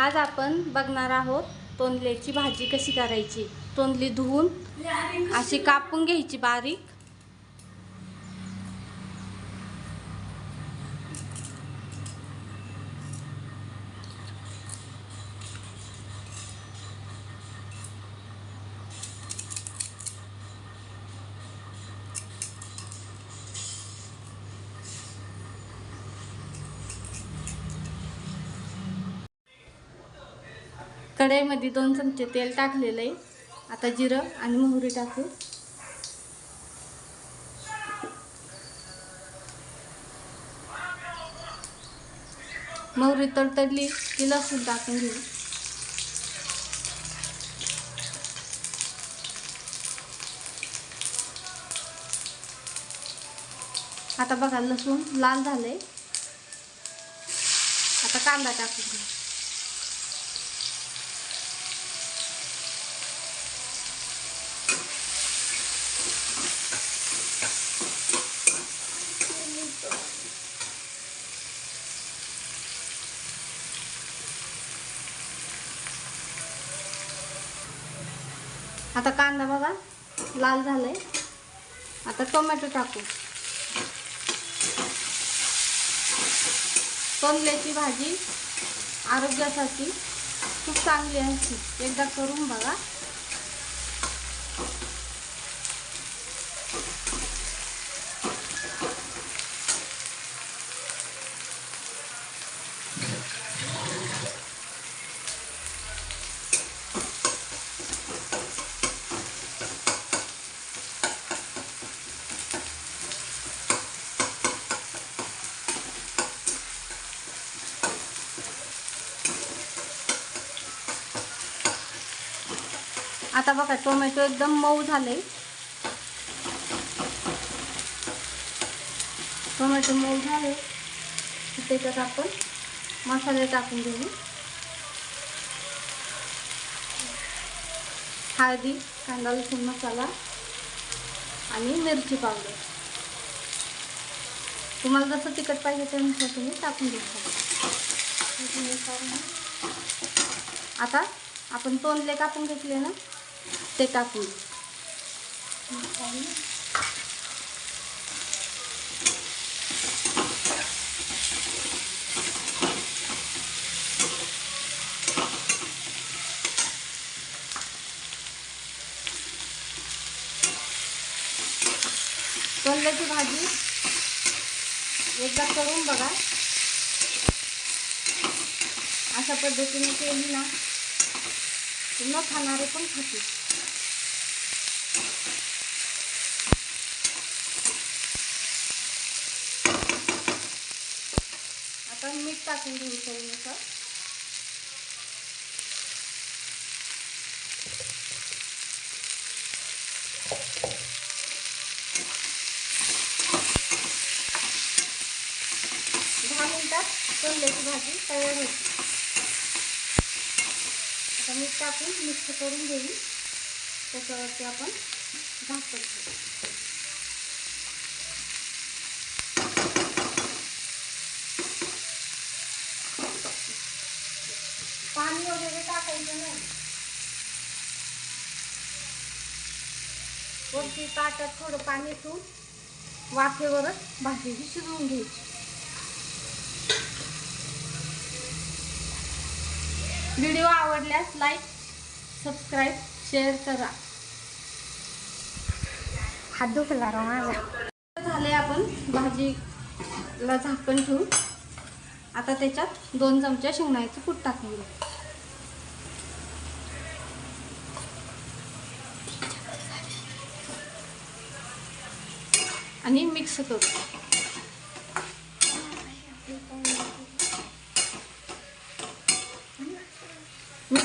आज आपण बघणार आहोत तोंडल्याची भाजी कशी करायची. तोंडली धुवून अशी कापून घ्यायची बारीक. कढईमध्ये दोन चमचे तेल टाकलेलं आहे. आता जिरं आणि मोहरी टाकू. मोहरी तडतडली की लसूण टाकून घेऊ. आता बघा लसूण लाल झालंय. आता कांदा टाकून घेऊ. आता कांदा बघा लाल झालाय. आता टोमॅटो टाकू. तोंडल्याची भाजी आरोग्यासाठी खूप चांगली असते एकदा करून बघा. आता बघा टोमॅटो एकदम मऊ झाले. टोमॅटो मऊ झाले. त्याच्यात आपण मसाले टाकून देऊ. हळदी कांदा लसूण मसाला आणि मिरची पावडर. तुम्हाला जसं तिखट पाहिजे त्यानुसार तुम्ही टाकून देऊ शकता. आता आपण तोंडले कापून घेतले ना? ते टाकून तोंडल्याची भाजी एकदा करून बघा. अशा पद्धतीने केली ना. न खाणारे पण खातील आता मीठ टाकून घेऊ चवीनुसार दहा मिनिटात तोंडल्याची भाजी तयार होती. आता मीठ टाकून मिक्स करून घेऊ. त्याच्यावरती आपण झाकण पाणी वगैरे टाकायचं नाही. वरती ताटात थोडं पाणी ठेवून वाफेवरच भाजी शिजवून घ्यायची. व्हिडिओ आवडल्यास लाईक सबस्क्राईब शेअर करा. हात दुखला रो माझा. झाले आपण भाजीला झाकण ठेवून. आता त्याच्यात दोन चमचे शेंगदाण्याचं कूट टाकून घेऊ. आणि मिक्स करू.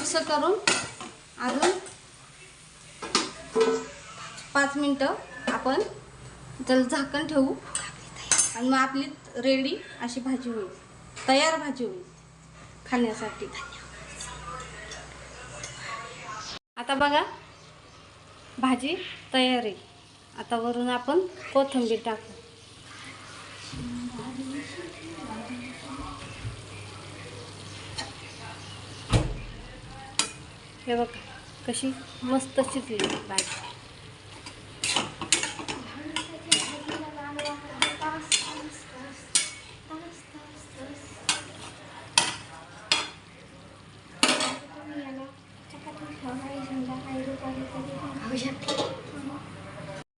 मिक्स करून अजून पाच मिनटं आपण त्याला झाकण ठेवू. आणि मग आपली रेडी अशी भाजी होईल. तयार भाजी होईल खाण्यासाठी. आता बघा भाजी तयार आहे. आता वरून आपण कोथिंबीर टाकू. हे बघा कशी मस्त शिजली. भाजी